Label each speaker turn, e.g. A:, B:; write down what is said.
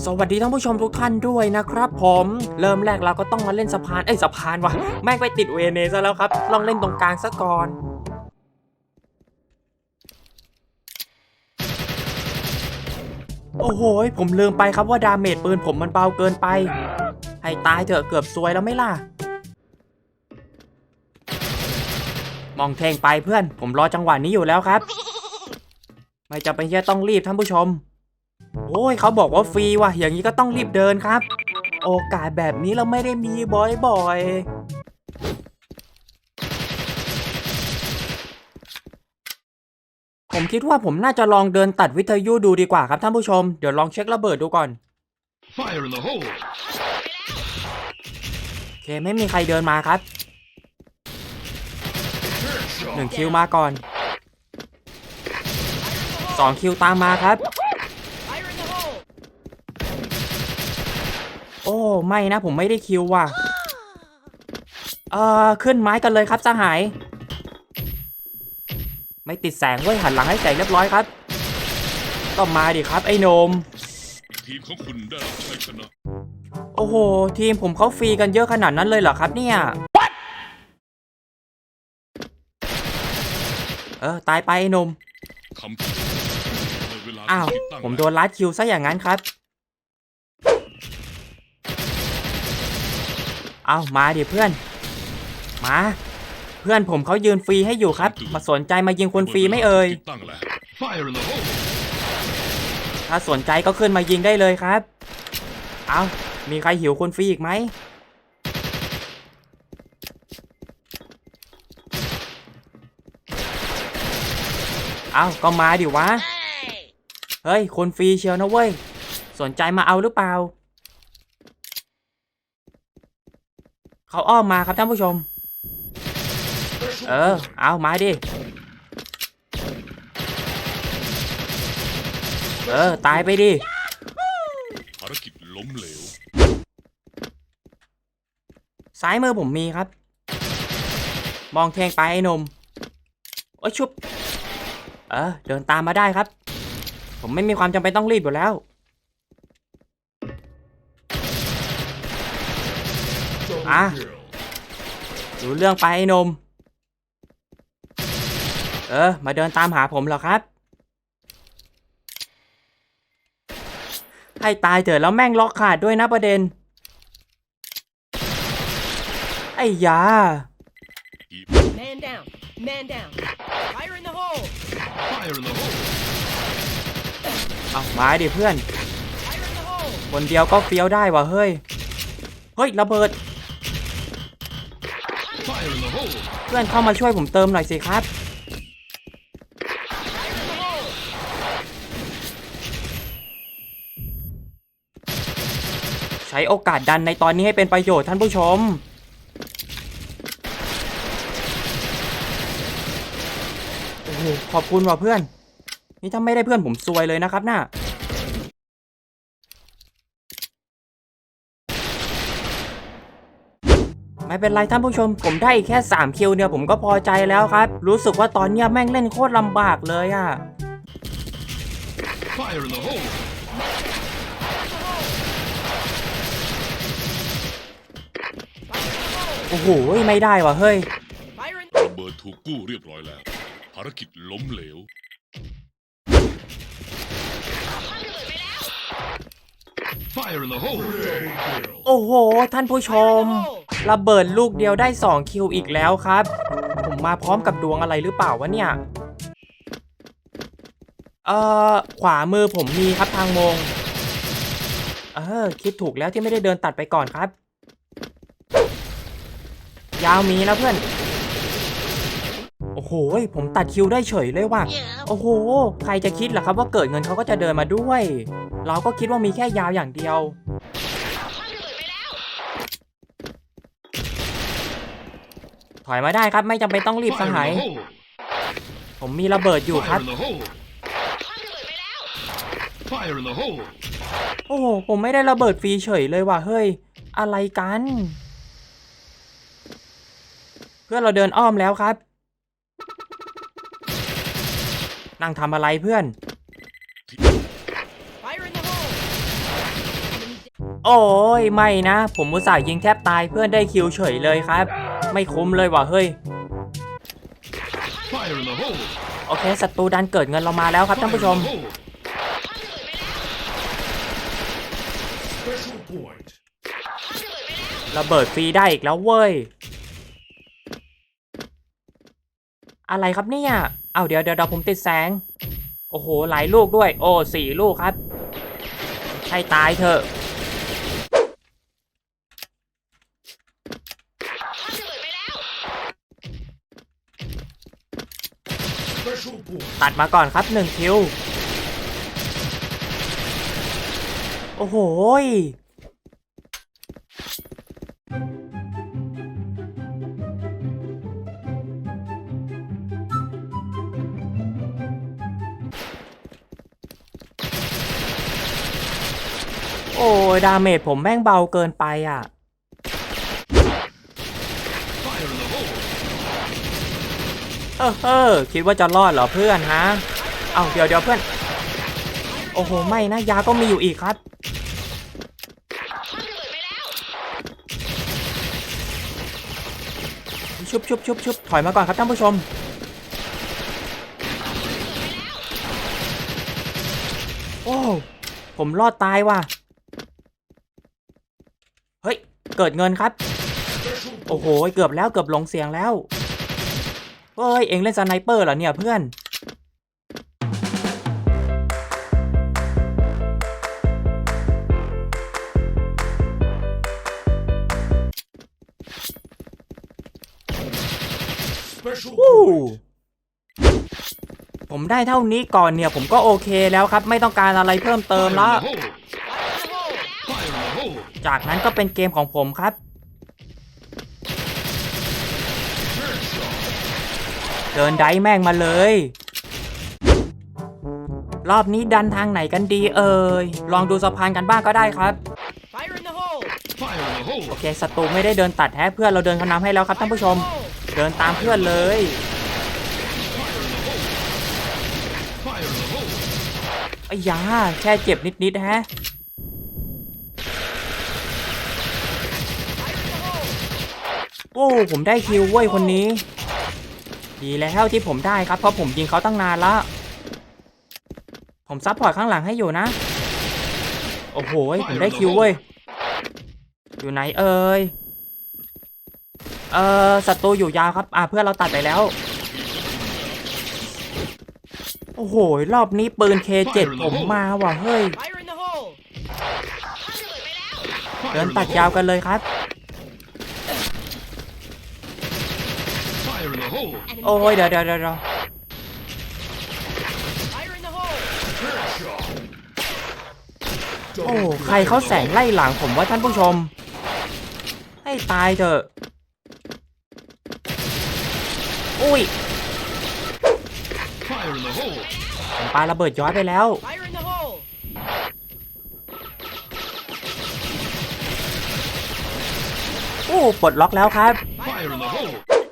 A: สวัสดีท่านผู้ชมทุกท่านด้วยนะครับผมเริ่มแรกเราก็ต้องมาเล่นสะพานเอ้ยสะพานวะแม่งไปติดเวเนซะแล้วครับ ลองเล่นตรงกลางซะก่อนโอ้โห ผมลืมไปครับว่าดาเมจปืนผมมันเบาเกินไป ให้ตายเถอะเกือบซวยแล้วไม่ล่ะ มองเทงไปเพื่อน ผมรอจังหวะนี้อยู่แล้วครับ ไม่จำเป็นที่จะต้องรีบท่านผู้ชม โอ้ยเขาบอกว่าฟรีว่ะ อย่างนี้ก็ต้องรีบเดินครับ โอกาสแบบนี้เราไม่ได้มีบ่อยๆ ผมคิดว่าผมน่าจะลองเดินตัดวิทยุดูดีกว่าครับท่านผู้ชม เดี๋ยวลองเช็คระเบิดดูก่อน
B: Fire in the hole!
A: โอเคไม่มีใครเดินมาครับหนึ่งคิวมาก่อนสองคิวตามมาครับ อ้ไม่นะผมไม่ได้คิวว่ะเอ่อขึ้นไม้กันเลยครับสหาย ไม่ติดแสงเว้ยหันหลังให้แสงเรียบร้อยครับ ก็มาดิครับไอ้โหนม
B: ทีมของคุณได้รับชัยชนะ
A: โอ้โห ทีมผมเขาฟรีกันเยอะขนาดนั้นเลยเหรอครับเนี่ย เออ ตายไปไอ้หนม
B: คำพูดในเวลา
A: อ้าว
B: ที่ตั้ง
A: ผมโดนลัดคิวซะอย่างนั้นครับ เอามาดิเพื่อน มา เพื่อนผมเขายืนฟรีให้อยู่ครับ มาสนใจมายิงคนฟรีไหม่เอ่ย
B: ที่ตั้งแล้ว Fire in the hole!
A: ถ้าสนใจก็ขึ้นมายิงได้เลยครับ เอามีใครหิวคนฟรีอีกไหมเอาก็มาดิวะ เฮ้ย คนฟรีเชียวนะเว้ย สนใจมาเอาหรือเปล่า เขาอ้อมมาครับท่านผู้ชม เออ เอามาดิ เออ ตายไปดิ
B: ภารกิจล้มเหลว
A: ซ้ายมือผมมีครับ มองแทงไปไอ้หนม โอ้ยชุบ เออ เดินตามมาได้ครับ ผมไม่มีความจำเป็นต้องรีบอยู่แล้ว อะรู้เรื่องไปไอ้หนม เออ มาเดินตามหาผมเหรอครับ ให้ตายเถอะแล้วแม่งล็อกขาดด้วยนะประเด็น ไอ้ยา
C: Man down. Man down. Fire in the hole.
B: Fire in the hole!
A: เอามาดิเพื่อน
C: Fire in the hole.
A: คนเดียวก็เฟี้ยวได้ว่ะเฮ้ย เฮ้ย ระเบิด เพื่อนเข้ามาช่วยผมเติมหน่อยสิครับ ใช้โอกาสดันในตอนนี้ให้เป็นประโยชน์ท่านผู้ชม โอ้โหขอบคุณว่ะเพื่อน นี่ถ้าไม่ได้เพื่อนผมซวยเลยนะครับน่ะ ไม่เป็นไรท่านผู้ชม ผมได้อีกแค่ 3 คิวเนี่ยผมก็พอใจแล้วครับ รู้สึกว่าตอนเนี้ยแม่งเล่นโคตรลำบากเลยอะ
B: Fire in the hole!
A: โอ้โหไม่ได้ว่ะเฮ้ย
C: Fire in
B: ระเบิดถูกกู้เรียบร้อยแล้ว ภารกิจล้มเหลว Fire in the hole!
A: โอ้โห ท่านผู้ชม ระเบิดลูกเดียวได้ 2 คิวอีกแล้วครับ ผมมาพร้อมกับดวงอะไรหรือเปล่าวะเนี่ย เอ่อ ขวามือผมมีครับทางมง เออ คิดถูกแล้วที่ไม่ได้เดินตัดไปก่อนครับ ยาวมีนะเพื่อน โอ้โห ผมตัดคิวได้เฉยเลยว่ะ โอ้โห ใครจะคิดล่ะครับว่าเกิดเงินเขาก็จะเดินมาด้วย เราก็คิดว่ามีแค่ยาวอย่างเดียวถอยมาได้ครับไม่จำเป็นต้องรีบสหาย ผมมีระเบิดอยู่ครับ โอ้โห ผมไม่ได้ระเบิดฟรีเฉยเลยว่ะเฮ้ย อะไรกัน เพื่อนเราเดินอ้อมแล้วครับ นั่งทำอะไรเพื่อน โอ้ยไม่นะ ผมมุตส่าห์ยิงแทบตายเพื่อนได้คิวเฉยเลยครับ ไม่คุ้มเลยว่ะเฮ้ย
B: Fire in the hole!
A: โอเคศัตรูดันเกิดเงินเรามาแล้วครับท่านผู้ชม
B: Fire in the hole! Special point.
A: ระเบิดฟรีได้อีกแล้วเว้ย อะไรครับเนี่ย เอาเดี๋ยวเดี๋ยวเดี๋ยวผมติดแสง โอ้โหหลายลูกด้วย โอ้สี่ลูกครับ ให้ตายเถอะตัดมาก่อนครับหนึ่งคิว โอ้โห อ้ยดาเมจผมแม่งเบาเกินไปอะ เออเออคิดว่าจะรอดเหรอเพื่อนฮะ เอาเดี๋ยวเดี๋ยวเพื่อน โอ้โห ไม่นะ ยาก็มีอยู่อีกครับ ชุบชุบชุบชุบถอยมาก่อนครับท่านผู้ชมโอ้ ผมรอดตายว่ะ เกิดเงินครับ โอ้โห เกือบแล้วเกือบหลงเสียงแล้วเฮ้ย เอ็งเล่นสไนเปอร์เหรอเนี่ยเพื่อน วู้ผมได้เท่านี้ก่อนเนี่ย ผมก็โอเคแล้วครับ ไม่ต้องการอะไรเพิ่มเติมแล้ว
B: the hole! Fire in the hole!
A: จากนั้นก็เป็นเกมของผมครับ
B: Headshot!
A: เดินไดแม่งมาเลย รอบนี้ดันทางไหนกันดีเอ่ย ลองดูสะพานกันบ้างก็ได้ครับ
C: Fire in the hole!
B: Fire in the hole!
A: โอเคศัตรูไม่ได้เดินตัดแท้เพื่อนเราเดินขนำให้แล้วครับท่านผู้ชม เดินตามเพื่อนเลย
B: Fire in the hole!
A: ไอ้ยาแค่เจ็บนิดๆฮะ โอ้ผมได้คิวเว้ยคนนี้ ดีแล้วที่ผมได้ครับเพราะผมยิงเขาตั้งนานละผมซับพอร์ตข้างหลังให้อยู่นะ โอ้โหผมได้คิวเว้ยอยู่ไหนเอ่ยเออศัตรูอยู่ยาวครับ อ่าเพื่อนเราตัดไปแล้ว โอ้โห รอบนี้ปืน K7 ผมมาว่ะเฮ้ย
C: Fire in the hole!
A: เดินตัดยาวกันเลยครับ
B: Fire in the hole!
A: โอ้ยเดี๋ยวเดี๋ยวเดี๋ยวเดี๋ยว
C: Fire in the hole!
B: Headshot!
A: โอ้ใครเขาแสงไล่หลังผมว่าท่านผู้ชม ให้ตายเถอะอุ้ย
B: Fire in the hole!
A: ผมปาระเบิดย้อยไปแล้ว
C: Fire in the hole!
A: โอ้ปลดล็อกแล้วครับ
B: Fire in the